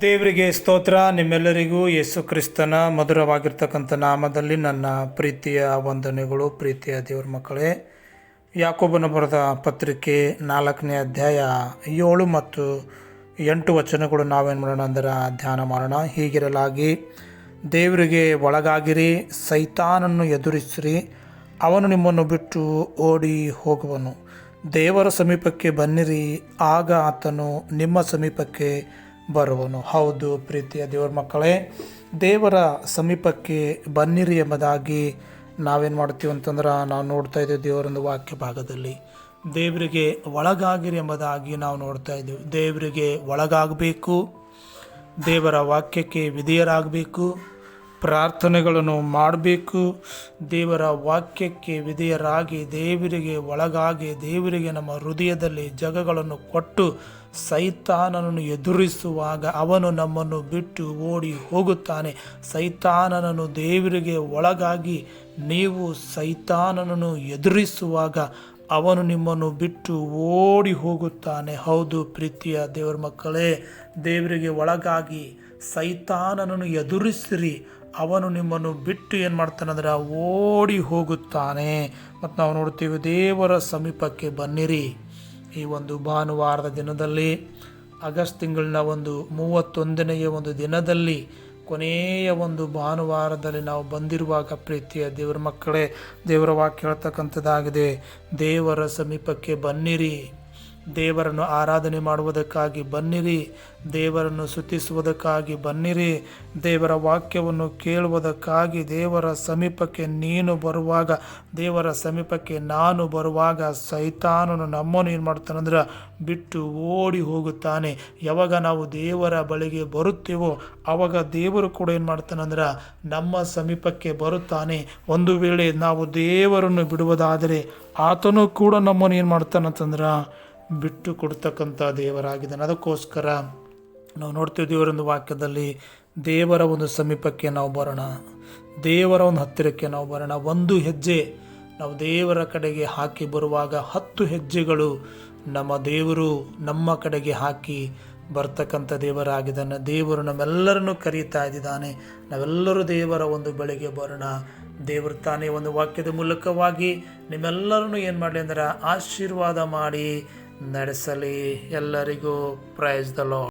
ದೇವರಿಗೆ ಸ್ತೋತ್ರ. ನಿಮ್ಮೆಲ್ಲರಿಗೂ ಯೇಸು ಕ್ರಿಸ್ತನ ಮಧುರವಾಗಿರ್ತಕ್ಕಂಥ ನಾಮದಲ್ಲಿ ನನ್ನ ಪ್ರೀತಿಯ ವಂದನೆಗಳು. ಪ್ರೀತಿಯ ದೇವ್ರ ಮಕ್ಕಳೇ, ಯಾಕೋಬನ ಬರೆದ ಪತ್ರಿಕೆ ನಾಲ್ಕನೇ ಅಧ್ಯಾಯ ಏಳು ಮತ್ತು ಎಂಟು ವಚನಗಳು ನಾವೇನು ಮಾಡೋಣ ಅಂದ್ರೆ, ಧ್ಯಾನ ಮಾಡೋಣ. ಹೀಗಿರಲಾಗಿ, ದೇವರಿಗೆ ಒಳಗಾಗಿರಿ, ಸೈತಾನನ್ನು ಎದುರಿಸಿರಿ, ಅವನು ನಿಮ್ಮನ್ನು ಬಿಟ್ಟು ಓಡಿ ಹೋಗುವನು. ದೇವರ ಸಮೀಪಕ್ಕೆ ಬನ್ನಿರಿ, ಆಗ ಆತನು ನಿಮ್ಮ ಸಮೀಪಕ್ಕೆ ಬರುವನು. ಹೌದು, ಪ್ರೀತಿಯ ದೇವರ ಮಕ್ಕಳೇ, ದೇವರ ಸಮೀಪಕ್ಕೆ ಬನ್ನಿರಿ ಎಂಬುದಾಗಿ ನಾವೇನು ಮಾಡ್ತೀವಿ ಅಂತಂದ್ರೆ ನಾವು ನೋಡ್ತಾ ಇದ್ದೀವಿ ದೇವರೊಂದು ವಾಕ್ಯ ಭಾಗದಲ್ಲಿ. ದೇವರಿಗೆ ಒಳಗಾಗಿರಿ ಎಂಬುದಾಗಿ ನಾವು ನೋಡ್ತಾ ಇದ್ದೀವಿ. ದೇವರಿಗೆ ಒಳಗಾಗಬೇಕು, ದೇವರ ವಾಕ್ಯಕ್ಕೆ ವಿಧೇಯರಾಗಬೇಕು ಪ್ರಾರ್ಥನೆಗಳನ್ನು ಮಾಡಬೇಕು. ದೇವರ ವಾಕ್ಯಕ್ಕೆ ವಿಧೇಯರಾಗಿ, ದೇವರಿಗೆ ಒಳಗಾಗಿ, ದೇವರಿಗೆ ನಮ್ಮ ಹೃದಯದಲ್ಲಿ ಜಗಗಳನ್ನು ಕೊಟ್ಟು ಸೈತಾನನನ್ನು ಎದುರಿಸುವಾಗ ಅವನು ನಮ್ಮನ್ನು ಬಿಟ್ಟು ಓಡಿ ಹೋಗುತ್ತಾನೆ. ಸೈತಾನನನ್ನು ದೇವರಿಗೆ ಒಳಗಾಗಿ ನೀವು ಸೈತಾನನನ್ನು ಎದುರಿಸುವಾಗ ಅವನು ನಿಮ್ಮನ್ನು ಬಿಟ್ಟು ಓಡಿ ಹೋಗುತ್ತಾನೆ. ಹೌದು ಪ್ರೀತಿಯ ದೇವರ ಮಕ್ಕಳೇ, ದೇವರಿಗೆ ಒಳಗಾಗಿ ಸೈತಾನನನ್ನು ಎದುರಿಸಿರಿ. ಅವನು ನಿಮ್ಮನ್ನು ಬಿಟ್ಟು ಏನು ಮಾಡ್ತಾನಂದ್ರೆ ಓಡಿ ಹೋಗುತ್ತಾನೆ. ಮತ್ತು ನಾವು ನೋಡ್ತೀವಿ ದೇವರ ಸಮೀಪಕ್ಕೆ ಬನ್ನಿರಿ. ಈ ಒಂದು ಭಾನುವಾರದ ದಿನದಲ್ಲಿ, ಆಗಸ್ಟ್ ತಿಂಗಳಿನ ಒಂದು ಮೂವತ್ತೊಂದನೆಯ ಒಂದು ದಿನದಲ್ಲಿ ಕೊನೆಯ ಒಂದು ಭಾನುವಾರದಲ್ಲಿ ನಾವು ಬಂದಿರುವಾಗ ಪ್ರೀತಿಯ ದೇವರ ಮಕ್ಕಳೇ ದೇವರ ವಾಕ್ಯ ಹೇಳ್ತಕ್ಕಂಥದ್ದಾಗಿದೆ ದೇವರ ಸಮೀಪಕ್ಕೆ ಬನ್ನಿರಿ. ದೇವರನ್ನು ಆರಾಧನೆ ಮಾಡುವುದಕ್ಕಾಗಿ ಬನ್ನಿರಿ, ದೇವರನ್ನು ಸುತಿಸುವುದಕ್ಕಾಗಿ ಬನ್ನಿರಿ, ದೇವರ ವಾಕ್ಯವನ್ನು ಕೇಳುವುದಕ್ಕಾಗಿ ದೇವರ ಸಮೀಪಕ್ಕೆ ನೀನು ಬರುವಾಗ, ದೇವರ ಸಮೀಪಕ್ಕೆ ನಾನು ಬರುವಾಗ ಸೈತಾನನು ನಮ್ಮನ್ನು ಏನು ಮಾಡ್ತಾನಂದ್ರೆ ಬಿಟ್ಟು ಓಡಿ ಹೋಗುತ್ತಾನೆ. ಯಾವಾಗ ನಾವು ದೇವರ ಬಳಿಗೆ ಬರುತ್ತೇವೋ ಆವಾಗ ದೇವರು ಕೂಡ ಏನು ಮಾಡ್ತಾನಂದ್ರೆ ನಮ್ಮ ಸಮೀಪಕ್ಕೆ ಬರುತ್ತಾನೆ. ಒಂದು ವೇಳೆ ನಾವು ದೇವರನ್ನು ಬಿಡುವುದಾದರೆ ಆತನು ಕೂಡ ನಮ್ಮನ್ನು ಏನು ಮಾಡ್ತಾನಂತಂದ್ರೆ ಬಿಟ್ಟು ಕೊಡ್ತಕ್ಕಂಥ ದೇವರಾಗಿದ್ದಾನೆ. ಅದಕ್ಕೋಸ್ಕರ ನಾವು ನೋಡ್ತೀವಿ ದೇವರೊಂದು ವಾಕ್ಯದಲ್ಲಿ ದೇವರ ಒಂದು ಸಮೀಪಕ್ಕೆ ನಾವು ಬರೋಣ. ದೇವರ ಒಂದು ಹತ್ತಿರಕ್ಕೆ ನಾವು ಬರೋಣ. ಒಂದು ಹೆಜ್ಜೆ ನಾವು ದೇವರ ಕಡೆಗೆ ಹಾಕಿ ಬರುವಾಗ ಹತ್ತು ಹೆಜ್ಜೆಗಳು ನಮ್ಮ ದೇವರು ನಮ್ಮ ಕಡೆಗೆ ಹಾಕಿ ಬರ್ತಕ್ಕಂಥ ದೇವರಾಗಿದ್ದಾನೆ. ದೇವರು ನಮ್ಮೆಲ್ಲರನ್ನು ಕರೀತಾ ಇದ್ದಾನೆ. ನಾವೆಲ್ಲರೂ ದೇವರ ಒಂದು ಬೆಳೆಗೆ ಬರೋಣ. ದೇವರು ತಾನೇ ಒಂದು ವಾಕ್ಯದ ಮೂಲಕವಾಗಿ ನಿಮ್ಮೆಲ್ಲರನ್ನು ಏನು ಮಾಡಲಿ ಅಂದ್ರೆ ಆಶೀರ್ವಾದ ಮಾಡಿ ನಡೆಸಲಿ ಎಲ್ಲರಿಗೂ ಪ್ರೈಸ್ ದ ಲಾ